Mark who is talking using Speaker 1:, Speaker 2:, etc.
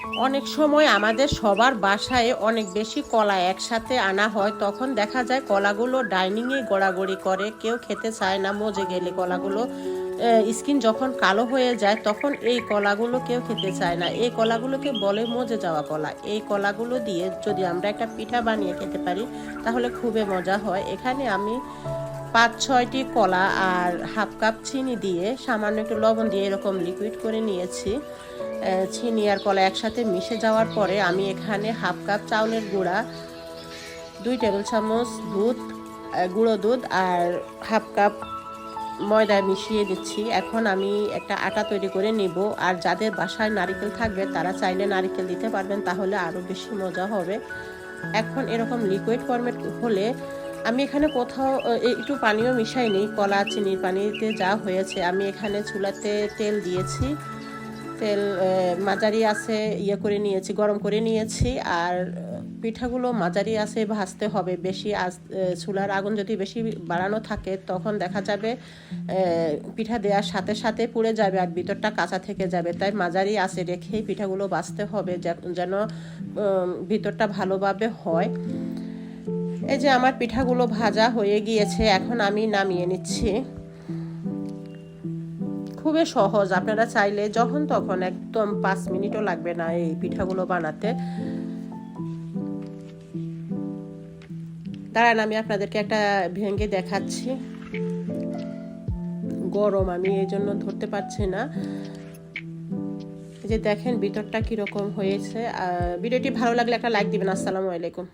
Speaker 1: অনেক সময় আমাদের সবার বাসায় অনেক বেশি কলা একসাথে আনা হয়, তখন দেখা যায় কলাগুলো ডাইনিংয়ে গড়াগড়ি করে, কেউ খেতে চায় না, মজে গেলে কলাগুলো স্কিন যখন কালো হয়ে যায়, তখন এই কলাগুলো কেউ খেতে চায় না। এই কলাগুলোকে বলে মজে যাওয়া কলা। এই কলাগুলো দিয়ে যদি আমরা একটা পিঠা বানিয়ে খেতে পারি, তাহলে খুবই মজা হয়। এখানে আমি পাঁচ ছয়টি কলা আর হাফ কাপ চিনি দিয়ে সামান্য একটু লবণ দিয়ে এরকম লিকুইড করে নিয়েছি। চিনি আর কলা একসাথে মিশে যাওয়ার পরে আমি এখানে হাফ কাপ চাউলের গুঁড়া, দুই টেবিল চামচ দুধ গুঁড়ো দুধ আর হাফ কাপ ময়দা মিশিয়ে দিচ্ছি। এখন আমি একটা আটা তৈরি করে নিব। আর যাদের বাসায় নারিকেল থাকবে, তারা চাইলে নারিকেল দিতে পারবেন, তাহলে আরও বেশি মজা হবে। এখন এরকম লিকুইড ফর্মেট হলে আমি এখানে কোথাও একটু পানিও মিশাইনি কলা, চিনির পানিতে যা হয়েছে, আমি এখানে চুলাতে তেল দিয়েছি, তেল মাঝারি আছে ইয়ে করে নিয়েছি, গরম করে নিয়েছি, আর পিঠাগুলো মাঝারি আছে, ভাজতে হবে, বেশি আজ চুলার আগুন যদি বেশি বাড়ানো থাকে, তখন দেখা যাবে পিঠা দেওয়ার সাথে সাথে পুড়ে যাবে আর ভিতরটা কাঁচা থেকে যাবে, তাই মাঝারি আছে রেখেই পিঠাগুলো বাজতে হবে যেন ভিতরটা ভালোভাবে হয়। এই যে আমার পিঠাগুলো ভাজা হয়ে গিয়েছে, এখন আমি নামিয়ে নিচ্ছি। খুবই সহজ, আপনারা চাইলে যখন তখন একদম পাঁচ মিনিটও লাগবে না এই পিঠাগুলো বানাতে। দাঁড়ান, আমি আপনাদেরকে একটা ভেঙে দেখাচ্ছি। গরম, আমি এই জন্য ধরতে পারছি না। যে দেখেন, ভিতরটা কীরকম হয়েছে। ভিডিওটি ভালো লাগলে একটা লাইক দিবেন। আসসালামু আলাইকুম।